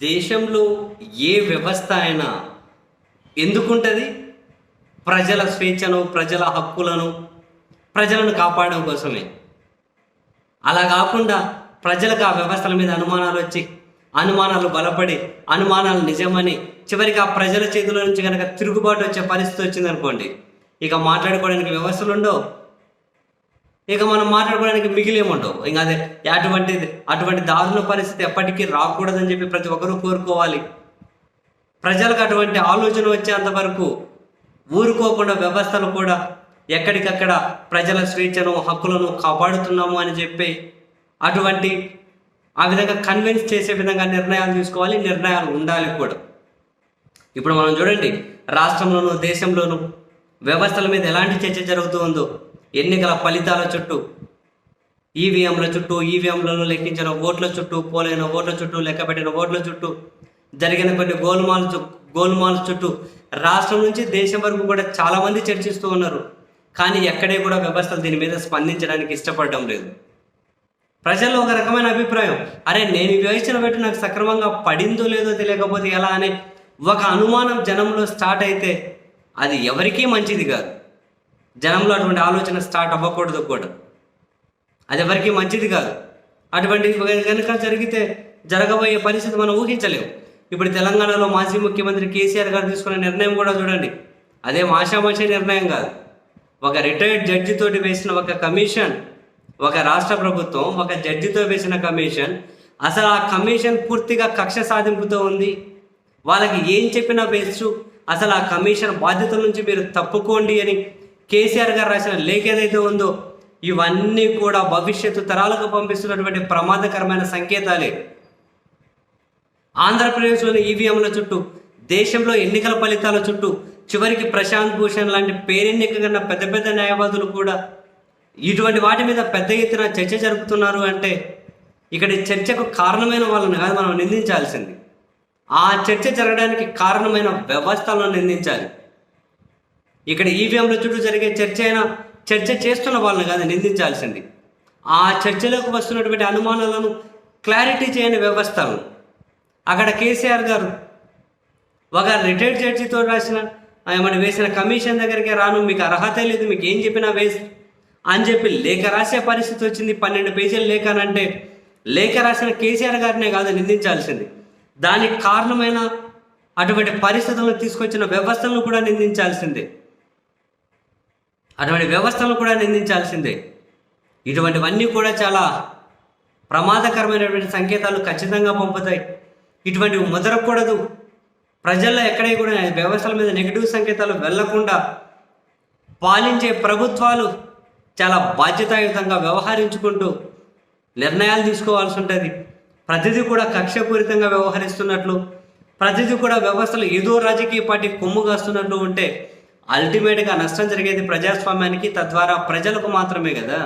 దేశంలో ఏ వ్యవస్థ అయినా ఎందుకుంటుంది? ప్రజల స్వేచ్ఛను ప్రజల హక్కులను ప్రజలను కాపాడడం కోసమే. అలా కాకుండా ప్రజలకు ఆ వ్యవస్థల మీద అనుమానాలు వచ్చి అనుమానాలు బలపడి అనుమానాలు నిజమని చివరికి ఆ ప్రజల చేతిలో నుంచి కనుక తిరుగుబాటు వచ్చే పరిస్థితి వచ్చిందనుకోండి ఇక మాట్లాడుకోవడానికి వ్యవస్థలు ఉండవు ఇక మనం మాట్లాడుకోవడానికి మిగిలేముండవు. ఇంకా అదే అటువంటి అటువంటి దారుణ పరిస్థితి ఎప్పటికీ రాకూడదని చెప్పి ప్రతి ఒక్కరూ కోరుకోవాలి. ప్రజలకు అటువంటి ఆలోచన వచ్చేంత వరకు ఊరుకోకుండా వ్యవస్థలు కూడా ఎక్కడికక్కడ ప్రజల స్వేచ్ఛను హక్కులను కాపాడుతున్నాము అని చెప్పి అటువంటి ఆ విధంగా కన్విన్స్ చేసే విధంగా నిర్ణయాలు తీసుకోవాలి నిర్ణయాలు ఉండాలి కూడా. ఇప్పుడు మనం చూడండి రాష్ట్రంలోనూ దేశంలోనూ వ్యవస్థల మీద ఎలాంటి చర్చ జరుగుతూ ఉందో. ఎన్నికల ఫలితాల చుట్టూ ఈవీఎంల చుట్టూ ఈవీఎంలలో లెక్కించిన ఓట్ల చుట్టూ పోలైన ఓట్ల చుట్టూ లెక్కబెట్టిన ఓట్ల చుట్టూ జరిగిన కొన్ని గోల్మాల గోల్మాల గోల్మాల్ చుట్టూ రాష్ట్రం నుంచి దేశం వరకు కూడా చాలామంది చర్చిస్తూ ఉన్నారు. కానీ ఎక్కడే కూడా వ్యవస్థలు దీని మీద స్పందించడానికి ఇష్టపడడం లేదు. ప్రజల్లో ఒక రకమైన అభిప్రాయం అరే నేను ఈ వేసిన పెట్టి నాకు సక్రమంగా పడిందో లేదో తెలియకపోతే ఎలా అనే ఒక అనుమానం జనంలో స్టార్ట్ అయితే అది ఎవరికీ మంచిది కాదు. జనంలో అటువంటి ఆలోచన స్టార్ట్ అవ్వకూడదు కూడా. అది ఎవరికీ మంచిది కాదు. అటువంటి కనుక జరిగితే జరగబోయే పరిస్థితి మనం ఊహించలేము. ఇప్పుడు తెలంగాణలో మాజీ ముఖ్యమంత్రి కేసీఆర్ గారు తీసుకున్న నిర్ణయం కూడా చూడండి. అదే మాషామాషి నిర్ణయం కాదు. ఒక రిటైర్డ్ జడ్జితోటి వేసిన ఒక కమిషన్ ఒక రాష్ట్ర ప్రభుత్వం ఒక జడ్జితో వేసిన కమిషన్ అసలు ఆ కమిషన్ పూర్తిగా కక్ష సాధింపుతో ఉంది. వాళ్ళకి ఏం చెప్పినా వేస్ట్. అసలు ఆ కమిషన్ బాధ్యతల నుంచి మీరు తప్పుకోండి అని కేసీఆర్ గారు రాసిన లేఖ ఏదైతే ఉందో ఇవన్నీ కూడా భవిష్యత్తు తరాలకు పంపిస్తున్నటువంటి ప్రమాదకరమైన సంకేతాలే. ఆంధ్రప్రదేశ్లోని ఈవీఎంల చుట్టూ దేశంలో ఎన్నికల ఫలితాల చుట్టూ చివరికి ప్రశాంత్ భూషణ్ లాంటి పేరెన్నికన్న పెద్ద పెద్ద న్యాయవాదులు కూడా ఇటువంటి వాటి మీద పెద్ద ఎత్తున చర్చ జరుపుతున్నారు అంటే ఇక్కడ ఈ చర్చకు కారణమైన వాళ్ళని కాదు మనం నిందించాల్సింది. ఆ చర్చ జరగడానికి కారణమైన వ్యవస్థలను నిందించాలి. ఇక్కడ ఈవీఎంల చుట్టూ జరిగే చర్చ అయినా చర్చ చేస్తున్న వాళ్ళని కాదు నిందించాల్సింది. ఆ చర్చలోకి వస్తున్నటువంటి అనుమానాలను క్లారిటీ చేయని వ్యవస్థలను అక్కడ కేసీఆర్ గారు ఒక రిటైర్డ్ జడ్జితో రాసిన ఏమైనా వేసిన కమిషన్ దగ్గరికి రాను మీకు అర్హత లేదు మీకు ఏం చెప్పినా వేసి అని చెప్పి లేఖ రాసే పరిస్థితి వచ్చింది. పన్నెండు పేజీలు లేఖ అని అంటే లేఖ రాసిన కేసీఆర్ గారినే కాదు నిందించాల్సింది. దానికి కారణమైన అటువంటి పరిస్థితులను తీసుకొచ్చిన వ్యవస్థలను కూడా నిందించాల్సిందే. అటువంటి వ్యవస్థలు కూడా నిందించాల్సిందే. ఇటువంటివన్నీ కూడా చాలా ప్రమాదకరమైనటువంటి సంకేతాలు ఖచ్చితంగా పంపుతాయి. ఇటువంటివి ముదరకూడదు. ప్రజల్లో ఎక్కడే కూడా వ్యవస్థల మీద నెగిటివ్ సంకేతాలు వెళ్ళకుండా పాలించే ప్రభుత్వాలు చాలా బాధ్యతాయుతంగా వ్యవహరించుకుంటూ నిర్ణయాలు తీసుకోవాల్సి ఉంటుంది. ప్రతిదీ కూడా కక్షపూరితంగా వ్యవహరిస్తున్నట్లు ప్రతిదీ కూడా వ్యవస్థలు ఏదో రాజకీయ పార్టీ కొమ్ము కాస్తున్నట్లు ఉంటే అల్టిమేట్గా నష్టం జరిగేది ప్రజాస్వామ్యానికి తద్వారా ప్రజలకు మాత్రమే కదా?